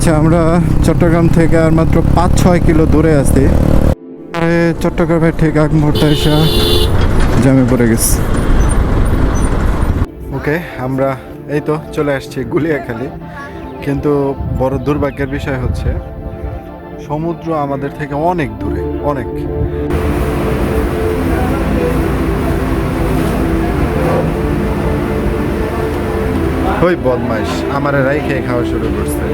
আচ্ছা আমরা চট্টগ্রাম থেকে আর মাত্র পাঁচ, ছয় কিলো দূরে আছি। চট্টগ্রামের ঠিক আগ মুহূর্তে এসে জামে পড়ে গেছে। ওকে, আমরা এই তো চলে আসছি গুলিয়াখালী। কিন্তু বড় দুর্ভাগ্যের বিষয় হচ্ছে, সমুদ্র আমাদের থেকে অনেক দূরে, অনেক। ওই বদমাইশ, আমার রাই খেয়ে খাওয়া শুরু করছে।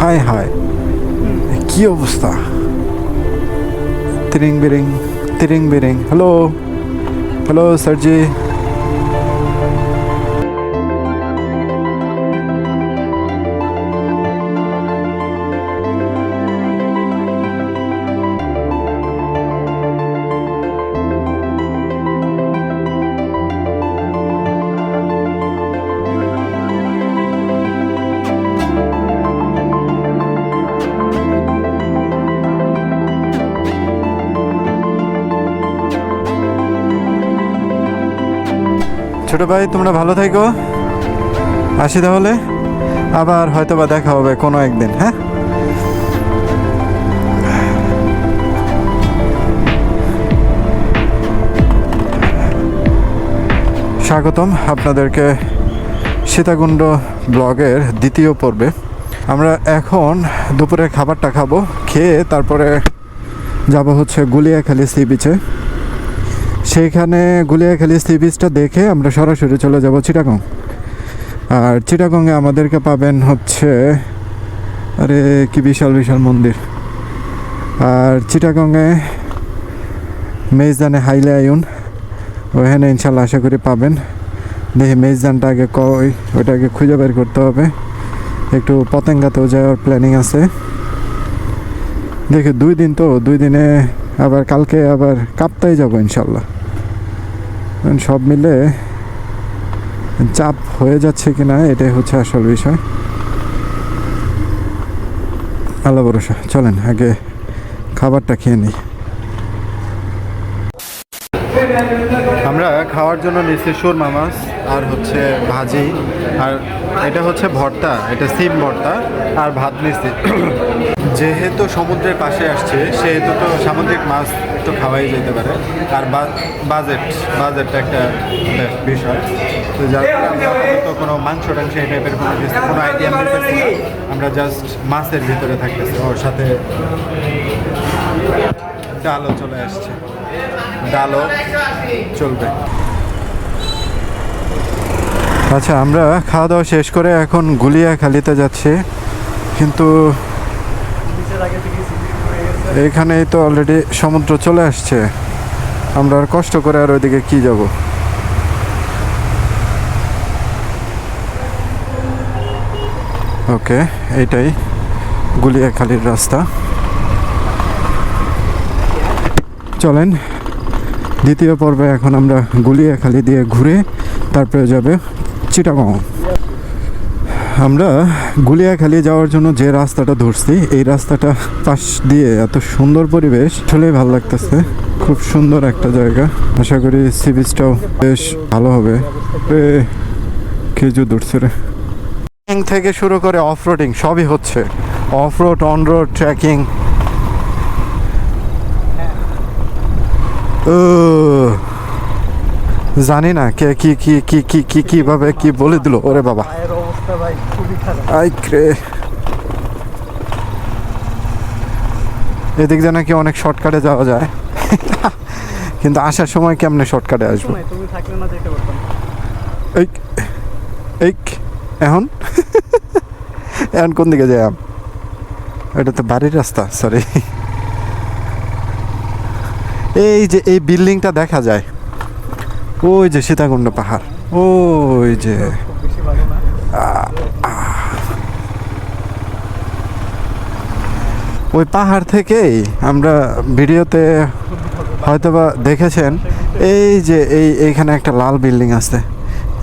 হাই হাই কি অবস্থা তিরিং বিরিং তিরিং বিরিং হ্যালো হ্যালো স্যারজি ছোট ভাই, তোমরা ভালো থেকো। আসি তাহলে। আবার হয়তো বা দেখা হবে কোনো একদিন হ্যাঁ? স্বাগতম আপনাদেরকে সীতাকুণ্ড ব্লগের দ্বিতীয় পর্বে। আমরা এখন দুপুরের খাবারটা খাব, খেয়ে তারপরে যাব হচ্ছে গুলিয়াখালী সি বিচে। সেইখানে গুলিয়াখালী সি বিচটা দেখে আমরা সরাসরি চলে যাব চিটাগং। আর চিটাগংয়ে আমাদেরকে পাবেন হচ্ছে, আরে কি বিশাল বিশাল মন্দির। আর চিটাগংয়ে মেজদানে হাইলে আয়ুন ওখানে ইনশাল্লাহ আশা করি পাবেন। দেখি মেজদানটা আগে কই আগে খুঁজে বের করতে হবে। একটু পতেঙ্গাতেও যাওয়ার প্ল্যানিং আছে। দেখি দুই দিন তো, দুই দিনে আবার কালকে আবার কাপ্তাই যাব ইনশাল্লাহ। সব মিলে চাপ হয়ে যাচ্ছে কিনা, এটাই হচ্ছে আসল বিষয়। আল্লাহ ভরসা। চলেন, আগে খাবারটা খেয়ে নিই। আমরা খাওয়ার জন্য নিচ্ছি সুরমা মাছ আর হচ্ছে ভাজি। আর এটা হচ্ছে ভর্তা, এটা সিম ভর্তা আর ভাত নিচ্ছি। যেহেতু সমুদ্রের পাশে আসছে, সেহেতু তো সামুদ্রিক মাছ তো খাওয়াই যেতে পারে। আর বাজেট বাজেটটা একটা বিষয়। তো যার আপাতত কোনো মাংস টাংস এই টাইপের কোনো কোনো আইডিয়া আমরা জাস্ট মাছের ভিতরে থাকতেছি। ওর সাথে ডালও চলে আসছে। ডালও চলবে। আচ্ছা আমরা খাওয়া দাওয়া শেষ করে এখন গুলিয়াখালিতে যাচ্ছি। কিন্তু এখানেই তো অলরেডি সমুদ্র চলে আসছে। আমরা আর কষ্ট করে আর ওইদিকে কি যাব? ওকে, এইটাই গুলিয়াখালির রাস্তা। চলেন। দ্বিতীয় পর্বে এখন আমরা গুলিয়াখালি দিয়ে ঘুরে তারপরে যাবে চিটাগং। আমরা গুলিয়াখালি যাওয়ার জন্য যে রাস্তাটা ধরছি এই রাস্তাটা পাশ দিয়ে এত সুন্দর পরিবেশ আসলেই ভালো লাগতেছে। খুব সুন্দর একটা জায়গা। আশা করি সি বিচটাও বেশ ভালো হবে। এ, খেজুর ধরছে রে। থেকে শুরু করে অফ রোডিং সবই হচ্ছে। Off road on road trekking জানি না কে কি কি কি কি কি কীভাবে কি বলে দিল? ওরে বাবা। আই রে। এদিক দিয়ে নাকি অনেক শর্টকাটে যাওয়া যায়। কিন্তু আসার সময় কেমনে শর্টকাটে আসব? এই এই এখন? এখন কোন দিকে যাই এটা তো বাড়ির রাস্তা সরি এই যে এই বিল্ডিংটা দেখা যায়। ওই যে সীতাকুণ্ড পাহাড়। ওই যে। ওই পাহাড় থেকেই আমরা ভিডিওতে হয়তোবা দেখেছেন, এই যে এই এইখানে একটা লাল বিল্ডিং আছে।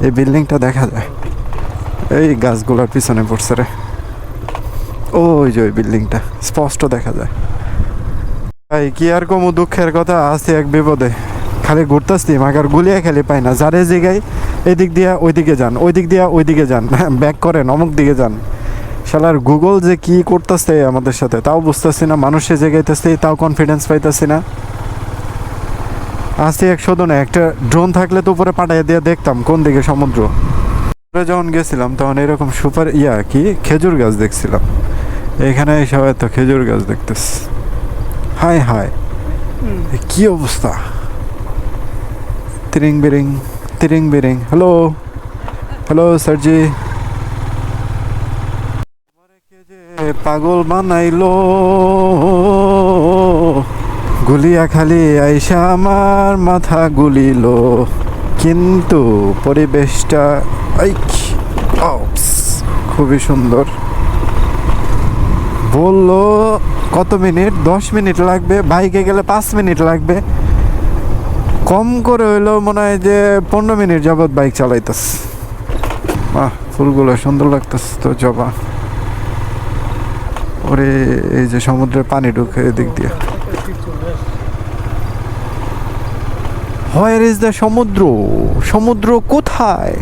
এই বিল্ডিংটা দেখা যায়। এই গাছগুলোর পিছনে পড়ছে রে। ওই যে ওই বিল্ডিংটা, স্পষ্ট দেখা যায়। ভাই, কি আর কমু, দুঃখের কথা, আছে এক বিপদে। খালি ঘুরতেছি, মাগার গুলিয়া খালি পাই না। যারে জায়গায় এদিক দিয়া ওইদিকে যান ওই দিক দিয়া ওইদিকে যান, ব্যাক করেন, অমুক দিকে যান। শালার গুগল যে কি করতেছে আমাদের সাথে, তাও বুঝতেছি না, মানুষে জেগাইতেছে, তাও কনফিডেন্স পাইতেছি না। আসি এক শোধনে একটা ড্রোন থাকলে তো উপরে পাঠিয়ে দিয়ে দেখতাম, কোন দিকে সমুদ্র। যখন গেছিলাম, তখন এরকম সুপার, ইয়া, কি? খেজুর গাছ দেখছিলাম। এখানে সবাই তো খেজুর গাছ দেখতেছি। হাই হাই কি অবস্থা? তিরিং বিরিং তিরিং বিরিং। হ্যালো হ্যালো স্যারজি? পাগল বানাইলো। গুলিয়া খালি আইসা আমার মাথা গুলিল। কিন্তু পরিবেশটা খুবই সুন্দর। বলল কত মিনিট? দশ মিনিট লাগবে। বাইকে গেলে পাঁচ মিনিট লাগবে। কম করে হইলেও মনে হয় যে পনেরো মিনিট যাবৎ বাইক চালাইতেস বাহ, ফুলগুলো সুন্দর লাগতেছে তো, জবা। ওরে, এই যে সমুদ্রের পানি ঢুকে এদিক দিয়ে। হোয়ার ইজ দ্য সমুদ্র? সমুদ্র কোথায়?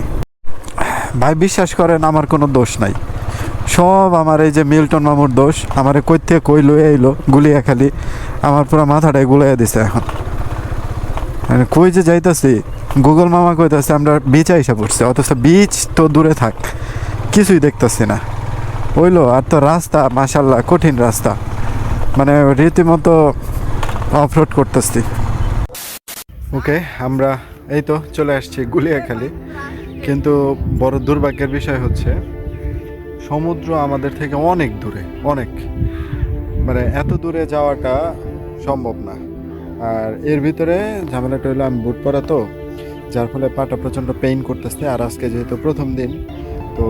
ভাই, বিশ্বাস করেন, আমার কোনো দোষ নাই। সব আমার এই যে মিল্টন মামুর দোষ। আমারে কই থেকে কই লয়ে আইলো, গুলিয়া খালি। আমার পুরো মাথাটাই গুলাইয়া দিছে এখন। মানে কই যে যাইতাছি? গুগল মামা কইতাছে, আমরা বিচ আইসা পড়ছি। অথচ বিচ তো দূরে থাক, কিছুই দেখতাছি না। ওইলো আর তো রাস্তা মাসাল্লাহ কঠিন রাস্তা। মানে রীতিমতো অফ রোড করতেছি। ওকে, আমরা এই তো চলে আসছি গুলিয়াখালী কিন্তু বড় দুর্ভাগ্যের বিষয় হচ্ছে সমুদ্র আমাদের থেকে অনেক দূরে, অনেক। মানে এত দূরে যাওয়াটা সম্ভব না। আর এর ভিতরে ঝামেলাটা হলো আমি বুট পরা তো, যার ফলে পাটা প্রচণ্ড পেইন করতেছে। আর আজকে যেহেতু প্রথম দিন, তো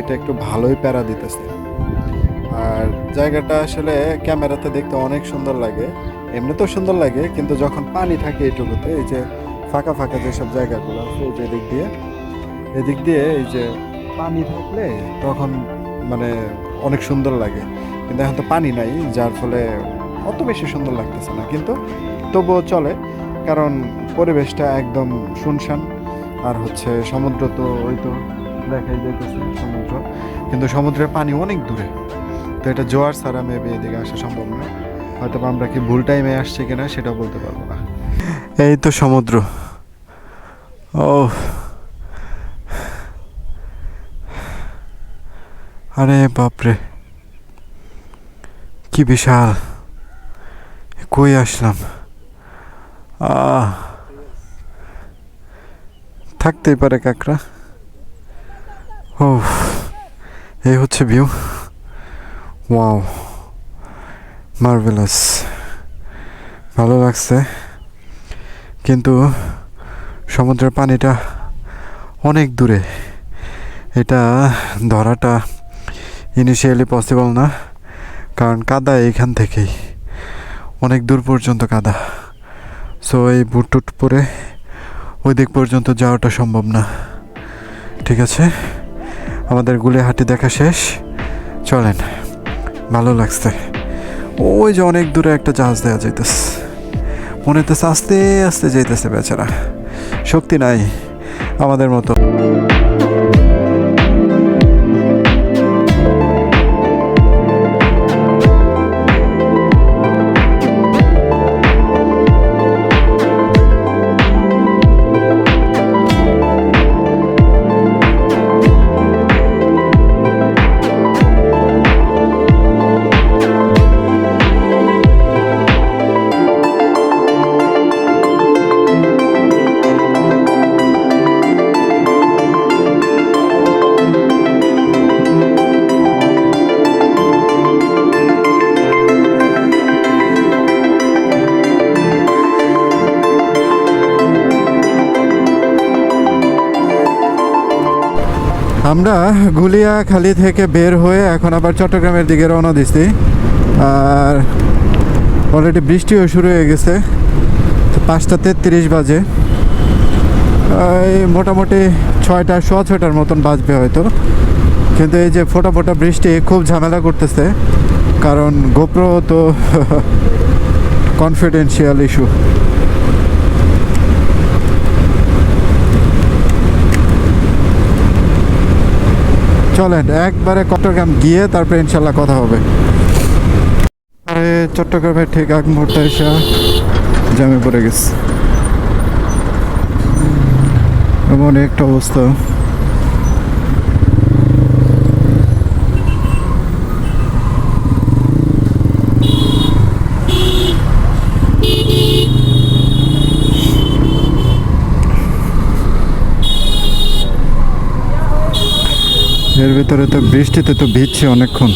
এটা একটু ভালোই প্যারা দিতেছে। আর জায়গাটা আসলে ক্যামেরাতে দেখতে অনেক সুন্দর লাগে। এমনিতেও সুন্দর লাগে, কিন্তু যখন পানি থাকে এইটুকুতে এই যে ফাঁকা ফাঁকা যেসব জায়গাগুলো আছে, এই যে এদিক দিয়ে এদিক দিয়ে এই যে পানি থাকলে তখন মানে অনেক সুন্দর লাগে। কিন্তু এখন তো পানি নাই, যার ফলে অত বেশি সুন্দর লাগতেছে না। কিন্তু তবুও চলে, কারণ পরিবেশটা একদম শুনশান। আর হচ্ছে সমুদ্র তো ওই তো দেখাই যাইতেছে সমুদ্র। কিন্তু সমুদ্রের পানি অনেক দূরে। তো এটা জোয়ার ছাড়া মেবি এদিকে আসা সম্ভব না। হয়তো আমরা কি ভুল টাইমে আসছি কিনা সেটাও বলতে পারব না। এই তো সমুদ্র। ও আরে বাপরে, কি বিশাল। কই আসলাম? থাকতেই পারে কাকড়া। ও এই হচ্ছে ভিউ ওয়াও মার্ভেলাস ভালো লাগছে। কিন্তু সমুদ্রের পানিটা অনেক দূরে। এটা ধরাটা ইনিশিয়ালি পসিবল না, কারণ কাদা এইখান থেকেই। অনেক দূর পর্যন্ত কাদা। সো এই বুট টুট পরে ওই দিক পর্যন্ত যাওয়াটা সম্ভব না। ঠিক আছে? আমাদের গুলিহাটি দেখা শেষ। চলেন, ভালো লাগছে। ওই যে অনেক দূরে একটা জাহাজ দেওয়া যাইতেছে। মনে হইতেছে আস্তে আস্তে যাইতেছে বেচারা। শক্তি নাই আমাদের মতো। আমরা গুলিয়াখালী থেকে বের হয়ে এখন আবার চট্টগ্রামের দিকে রওনা দিছি আর অলরেডি বৃষ্টিও শুরু হয়ে গেছে। পাঁচটা তেত্রিশ বাজে। এই মোটামুটি ছয়টা, সোয়া ছয়টার মতন বাজবে হয়তো। কিন্তু এই যে ফোটা ফোটা বৃষ্টি খুব ঝামেলা করতেছে। কারণ গোপ্রো তো কনফিডেন্সিয়াল ইস্যু চলেন, একবারে চট্টগ্রাম গিয়ে তারপরে ইনশাল্লাহ কথা হবে। আরে চট্টগ্রামের ঠিক আগ মুহূর্তে এসে জামে পড়ে গেছে। এমন একটা অবস্থা। এর ভিতরে তো বৃষ্টিতে তো ভিজছে অনেকক্ষণ।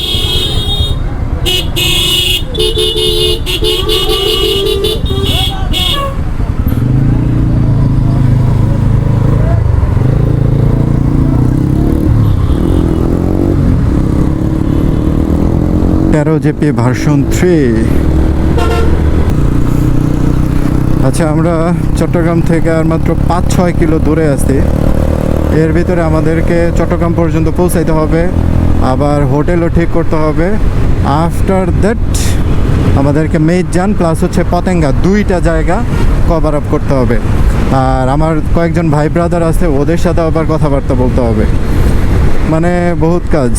তেরো জেপি ভার্সন থ্রি। আচ্ছা আমরা চট্টগ্রাম থেকে আর মাত্র পাঁচ ছয় কিলো দূরে আছি। এর ভিতরে আমাদেরকে চট্টগ্রাম পর্যন্ত পৌঁছাইতে হবে। আবার হোটেলও ঠিক করতে হবে। আফটার দ্যাট আমাদেরকে মেইজান প্লাস হচ্ছে পতেঙ্গা, দুইটা জায়গা কভার আপ করতে হবে। আর আমার কয়েকজন ভাই ব্রাদার আছে, ওদের সাথে আবার কথাবার্তা বলতে হবে। মানে বহুত কাজ।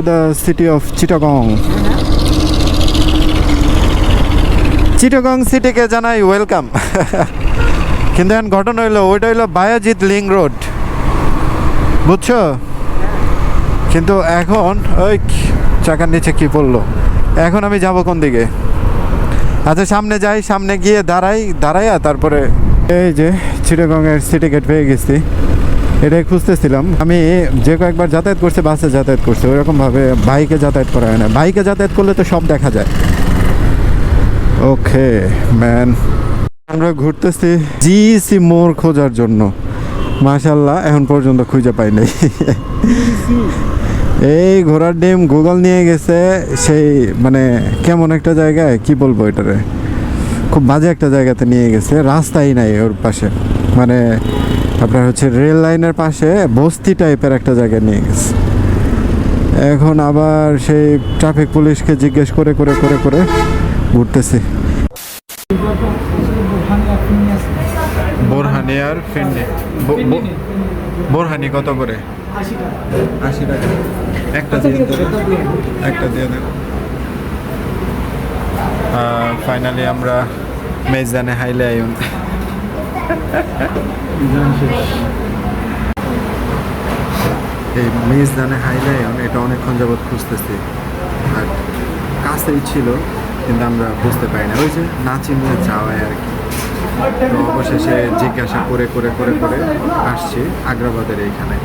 To the city of Chittagong. Chittagong সিটিকে জানাই ওয়েলকাম কিন্তু এখন ঘটনা হইল, ওইটা হইল বায়াজিৎ লিং রোড। বুঝছ? কিন্তু এখন, ওই চাকার নিচে কি পড়ল? এখন আমি যাব কোন দিকে? আচ্ছা সামনে যাই, সামনে গিয়ে দাঁড়াই, দাঁড়াইয়া তারপরে এই যে চিটাগংয়ের সিটি গেট পেয়ে গেছি। এটাই খুঁজতেছিলাম। আমি যে কয়েকবার যাতায়াত করছে, বাসে যাতায়াত করছি ওরকমভাবে বাইকে যাতায়াত করা হয় না। বাইকে যাতায়াত করলে তো সব দেখা যায়। Okay, man. আমরা ঘুরতেছি জিসি মোড় খোঁজার জন্য। মাশাল্লাহ এখন পর্যন্ত খুঁজে পাই নাই। এই ঘোড়ার ডিম গুগল নিয়ে গেছে। সেই মানে কেমন একটা জায়গায় কি বলব এটারে? খুব বাজে একটা জায়গাতে নিয়ে গেছে। রাস্তাই নাই ওর পাশে। মানে আপনার হচ্ছে রেল লাইনের পাশে বস্তি টাইপের একটা জায়গায় নিয়ে গেছে। এখন আবার সেই ট্রাফিক পুলিশকে জিজ্ঞেস করে করে করে করে ঘুরতেছি। বোরহানি আর ফিন্ডি বোরহানি কত করে? আশি টাকা। একটা দিয়ে একটা দিয়ে ফাইনালি আমরা মেজদানে হাইলে আইন এই মেজদানে হাইলে আইন এটা অনেকক্ষণ যাবৎ খুঁজতেছি। আর কাছেই ছিল কিন্তু আমরা বুঝতে পারি না। ওই যে না চিনলে যাওয়ায় আর কি। তো অবশেষে জিজ্ঞাসা করে করে করে করে আসছি আগ্রাবাদের এইখানে।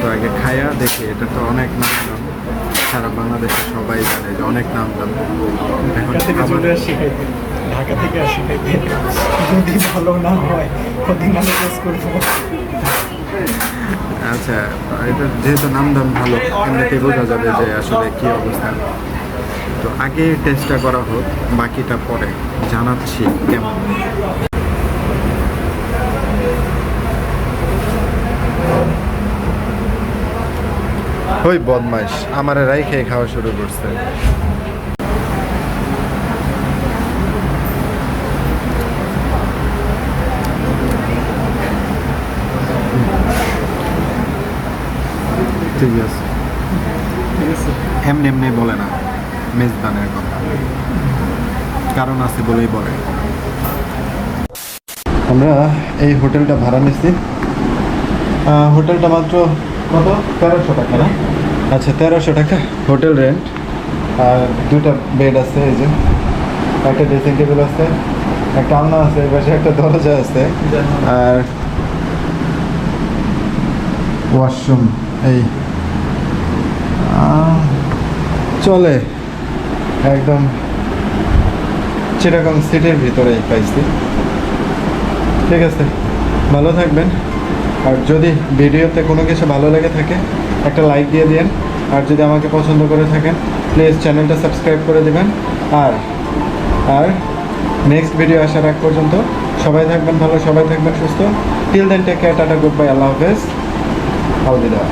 তো আগে খায়া দেখি এটা তো অনেক নাম দাম। সারা বাংলাদেশে সবাই জানে যে অনেক নাম দাম। এখন ঢাকা থেকে আসি যদি ভালো না হয়, কদিন আমি টেস্ট করব। আচ্ছা এটা যেহেতু নাম দাম ভালো, এমনিতেই বোঝা যাবে যে আসলে কি অবস্থা। তো আগে টেস্টটা করা হোক, বাকিটা পরে জানাচ্ছি কেমন। ওই বদমাইশ, আমার রাই খেয়ে খাওয়া শুরু করছে। ঠিক আছে। এমনি এমনি বলে না, মেজবানের কথা। কারণ আছে বলেই বলে। আমরা এই হোটেলটা ভাড়া নিচ্ছি। হোটেলটা মাত্র কত? তেরোশো টাকা, না? আচ্ছা তেরোশো টাকা হোটেল রেন্ট আর দুটা বেড আছে, এই যে। একটা ড্রেসিং টেবিল আছে, একটা আলনা আছে পাশে একটা দরজা আছে। আর ওয়াশরুম এই চলে। একদম চিটাগং সিটির ভিতরে পাইছি ঠিক আছে, ভালো থাকবেন। আর যদি ভিডিওতে কোনো কিছু ভালো লেগে থাকে, একটা লাইক দিয়ে দিন আর যদি আমাকে পছন্দ করে থাকেন প্লিজ চ্যানেলটা সাবস্ক্রাইব করে দেবেন। আর আর নেক্সট ভিডিও আসার আগ পর্যন্ত সবাই থাকবেন ভালো, সবাই থাকবেন সুস্থ। Till then take care tata good bye আল্লাহ হাফেজ। হাউজিদা